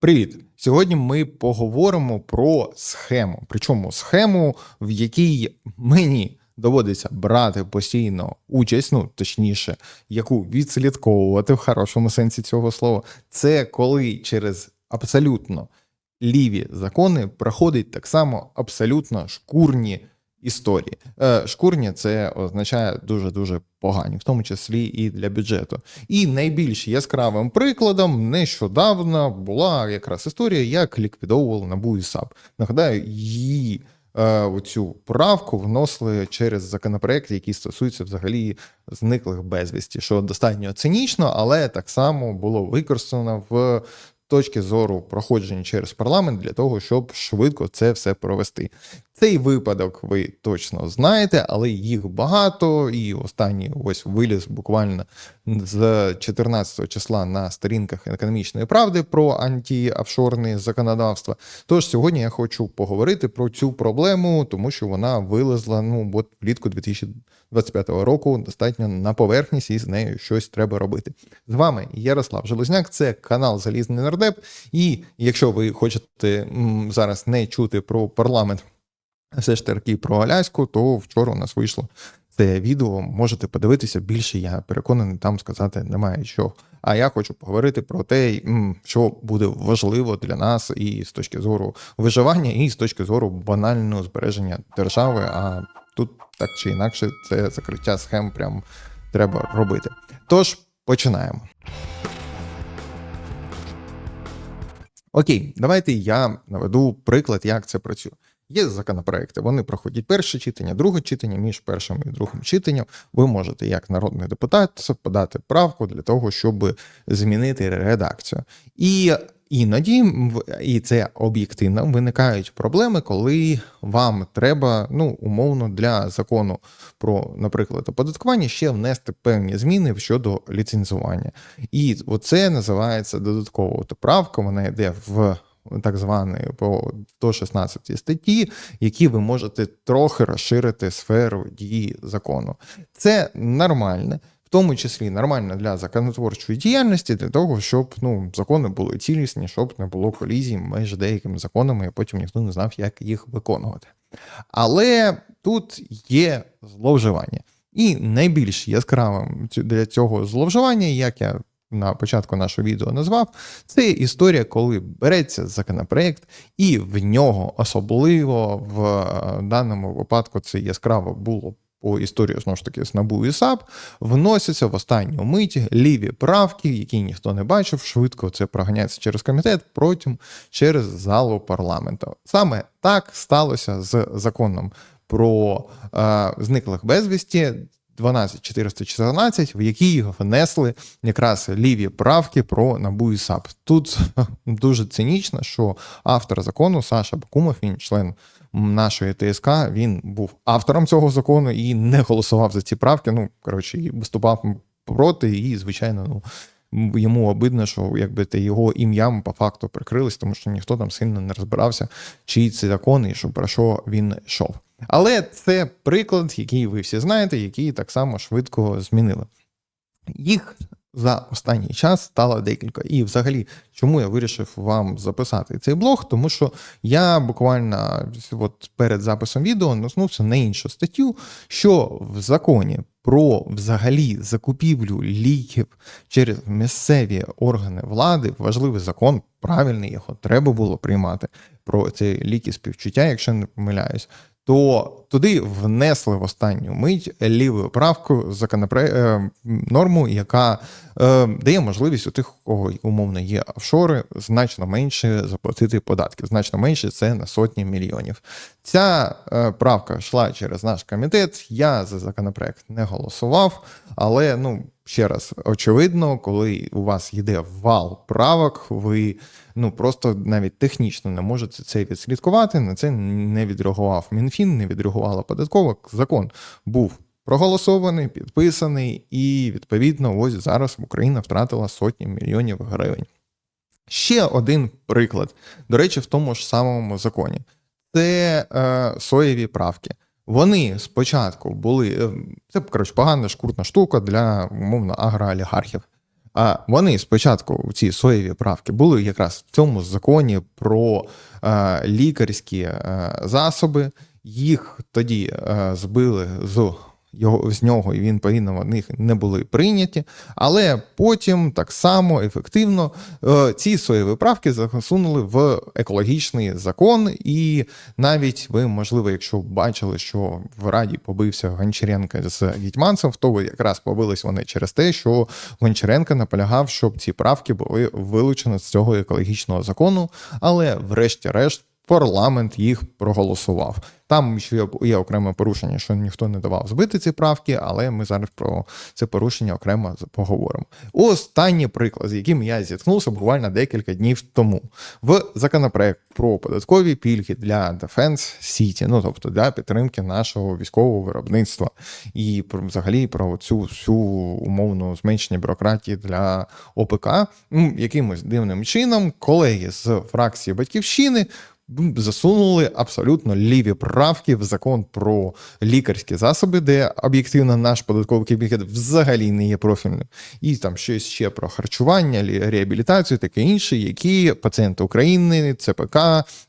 Привіт! Сьогодні ми поговоримо про схему. Причому схему, в якій мені доводиться брати постійно участь, ну точніше, яку відслідковувати в хорошому сенсі цього слова. Це коли через абсолютно ліві закони проходить так само абсолютно шкурні історії. Е, шкурні це означає дуже дуже погані, в тому числі і для бюджету. І найбільш яскравим прикладом нещодавно була якраз історія, як ліквідовували НАБУ і САП. Нагадаю, її. е, Оцю правку вносили через законопроект, який стосується взагалі зниклих безвісті, що достатньо цинічно, але так само було використано в точки зору проходження через парламент для того, щоб швидко це все провести. Цей випадок ви точно знаєте, але їх багато. І останній ось виліз буквально з 14 числа на сторінках економічної правди про антіофшорне законодавство. Тож сьогодні я хочу поговорити про цю проблему, тому що вона вилезла ну от влітку 2025 року достатньо на поверхність, і з нею щось треба робити. З вами Ярослав Железняк, це канал Залізний Нардеп. І якщо ви хочете зараз не чути про парламент все ж таки про Аляску, то вчора у нас вийшло це відео. Можете подивитися більше. Я переконаний, там сказати немає що. А я хочу поговорити про те, що буде важливо для нас і з точки зору виживання, і з точки зору банального збереження держави. А тут так чи інакше, це закриття схем прям треба робити. Тож починаємо. Окей, давайте я наведу приклад, як це працює. Є законопроекти, вони проходять перше читання, друге читання. Між першим і другим читанням ви можете, як народний депутат, подати правку для того, щоб змінити редакцію. І іноді, і це об'єктивно, виникають проблеми, коли вам треба, ну, умовно, для закону про, наприклад, оподаткування ще внести певні зміни щодо ліцензування. І оце називається додаткова правка, вона йде в так званий по 116 статті, які ви можете трохи розширити сферу дії закону. Це нормально. В тому числі нормально для законотворчої діяльності, для того, щоб ну, закони були цілісні, щоб не було колізій між деякими законами, і потім ніхто не знав, як їх виконувати. Але тут є зловживання. І найбільш яскравим для цього зловживання, як я на початку нашого відео назвав, це історія, коли береться законопроект, і в нього особливо в е, даному випадку це яскраво було по історії знову ж таки з НАБУ і САП, вносяться в останню мить ліві правки, які ніхто не бачив, швидко це проганяється через комітет, потім через залу парламенту. Саме так сталося з законом про е, зниклих безвісті. 12414, в якій внесли якраз ліві правки про НАБУ і САП. Тут дуже цинічно, що автор закону Саша Бакумов, він член нашої ТСК, він був автором цього закону і не голосував за ці правки. Ну, коротше, і виступав проти, і, звичайно, ну. Йому обидно, що якби те його ім'ям по факту прикрились, тому що ніхто там сильно не розбирався, чий це закон і що про що він йшов. Але це приклад, який ви всі знаєте, який так само швидко змінили. Їх за останній час стало декілька. І взагалі, чому я вирішив вам записати цей блог? Тому що я буквально от перед записом відео наснувся на іншу статтю, що в законі про взагалі закупівлю ліків через місцеві органи влади важливий закон, правильний його треба було приймати про ці ліки співчуття, якщо не помиляюсь. То туди внесли в останню мить ліву правку законопро... е, норму, яка е, дає можливість у тих, у кого умовно є офшори, значно менше заплатити податки. Значно менше це на сотні мільйонів. Ця е, правка йшла через наш комітет. Я за законопроект не голосував, але ну. Ще раз, очевидно, коли у вас йде вал правок, ви ну просто навіть технічно не можете це відслідкувати. На це не відреагував Мінфін, не відреагувала податкова. Закон був проголосований, підписаний, і відповідно, ось зараз Україна втратила сотні мільйонів гривень. Ще один приклад. До речі, в тому ж самому законі. Це е, соєві правки. Вони спочатку були. е, Це коротше, погана шкуртна штука для умовно агроолігархів. А вони спочатку ці соєві правки були якраз в цьому законі про е, лікарські е, засоби. Їх тоді е, збили з його з нього, і він повинен них не були прийняті. Але потім так само ефективно е, ці соєві правки засунули в екологічний закон. І навіть ви, можливо, якщо бачили, що в Раді побився Гончаренко з Гетьманцем, то якраз побились вони через те, що Гончаренко наполягав, щоб ці правки були вилучені з цього екологічного закону. Але, врешті-решт, парламент їх проголосував. Там ще є окреме порушення, що ніхто не давав збити ці правки, але ми зараз про це порушення окремо поговоримо. Останній приклад, з яким я зіткнувся буквально декілька днів тому, в законопроект про податкові пільги для Defense City, ну тобто для підтримки нашого військового виробництва, і про взагалі про цю всю умовну зменшення бюрократії для ОПК, якимось дивним чином колеги з фракції Батьківщини засунули абсолютно ліві правки в закон про лікарські засоби, де об'єктивно наш податковий кабінет взагалі не є профільним, і там щось ще про харчування, реабілітацію, таке інше, які пацієнти України, ЦПК,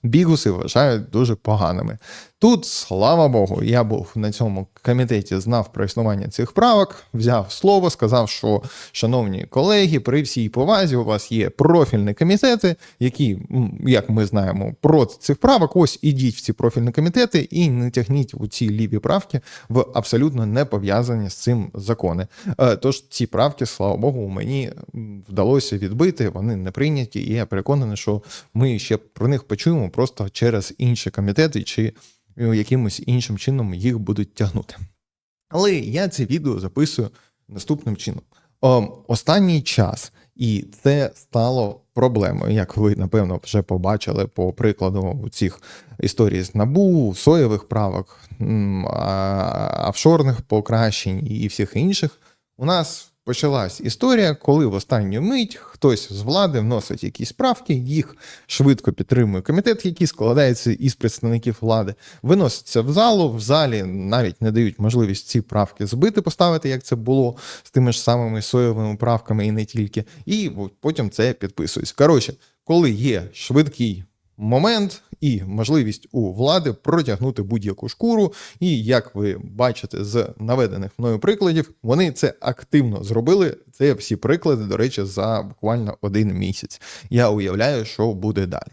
бігуси вважають дуже поганими. Тут, слава Богу, я був на цьому комітеті, знав про існування цих правок, взяв слово, сказав, що, шановні колеги, при всій повазі, у вас є профільні комітети, які, як ми знаємо, проти цих правок. Ось ідіть в ці профільні комітети і не тягніть у ці ліві правки в абсолютно не пов'язані з цим закони. Е, тож ці правки, слава Богу, мені вдалося відбити, вони не прийняті, і я переконаний, що ми ще про них почуємо просто через інші комітети чи якимось іншим чином їх будуть тягнути. Але я це відео записую наступним чином. Останній час, і це стало проблемою, як ви напевно вже побачили по прикладу цих історій з набу, соєвих правок, офшорних покращень і всіх інших. У нас почалась історія, коли в останню мить хтось з влади вносить якісь правки, їх швидко підтримує комітет, який складається із представників влади, виноситься в залу. В залі навіть не дають можливість ці правки збити, поставити, як це було з тими ж самими соєвими правками, і не тільки. І потім це підписується. Коротше, коли є швидкий момент і можливість у влади протягнути будь-яку шкуру. І як ви бачите з наведених мною прикладів, вони це активно зробили. Це всі приклади, до речі, за буквально один місяць. Я уявляю, що буде далі.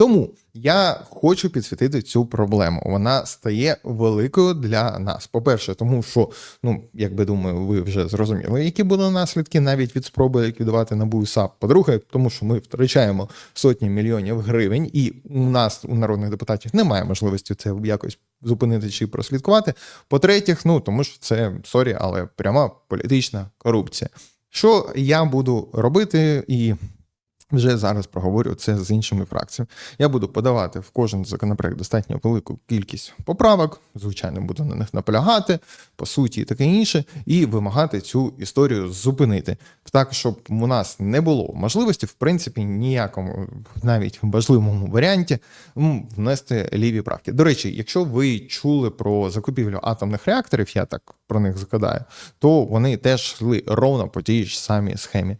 Тому я хочу підсвітити цю проблему. Вона стає великою для нас. По-перше, тому що, ну як би думаю, ви вже зрозуміли, які були наслідки навіть від спроби ліквідувати НАБУ САП. По-друге, тому що ми втрачаємо сотні мільйонів гривень, і у нас, у народних депутатів, немає можливості це якось зупинити чи прослідкувати. По-третє, ну тому що це сорі, але пряма політична корупція. Що я буду робити і. Вже зараз проговорю це з іншими фракціями. Я буду подавати в кожен законопроект достатньо велику кількість поправок, звичайно, буду на них наполягати, по суті, і таке інше, і вимагати цю історію зупинити. Так, щоб у нас не було можливості, в принципі, ніякому, навіть важливому варіанті, внести ліві правки. До речі, якщо ви чули про закупівлю атомних реакторів, я так про них згадаю, то вони теж йшли ровно по тій ж самій схемі.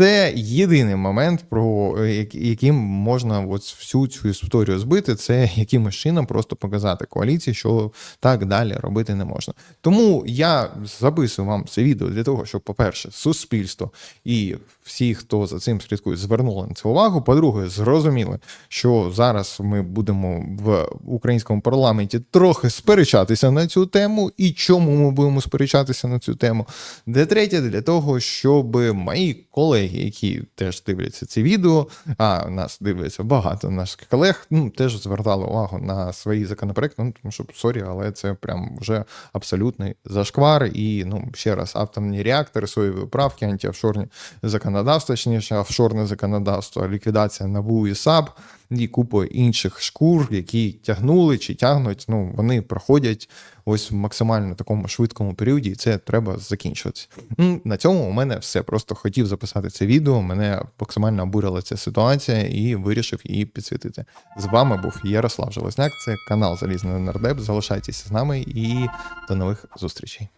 Це єдиний момент, про е, яким можна от всю цю історію збити, це якимось чином просто показати коаліції, що так далі робити не можна. Тому я записую вам це відео для того, щоб, по-перше, суспільство і всі, хто за цим слідкує, звернули на це увагу. По-друге, зрозуміли, що зараз ми будемо в українському парламенті трохи сперечатися на цю тему, і чому ми будемо сперечатися на цю тему. Де третє, для того, щоб мої колеги колеги, які теж дивляться ці відео, а нас дивляться багато наших колег, ну теж звертали увагу на свої законопроекти. Ну тому що сорі, але це прям вже абсолютний зашквар. І ну ще раз, атомні реактори, соєві управки, антиофшорні законодавства, точніше, офшорне законодавство, ліквідація НАБУ і САБ і купою інших шкур, які тягнули чи тягнуть. Ну вони проходять ось в максимально такому швидкому періоді, і це треба закінчуватися. На цьому у мене все. Просто хотів записати це відео. Мене максимально обурила ця ситуація і вирішив її підсвітити. З вами був Ярослав Железняк. Це канал Залізний Нардеп. Залишайтеся з нами і до нових зустрічей.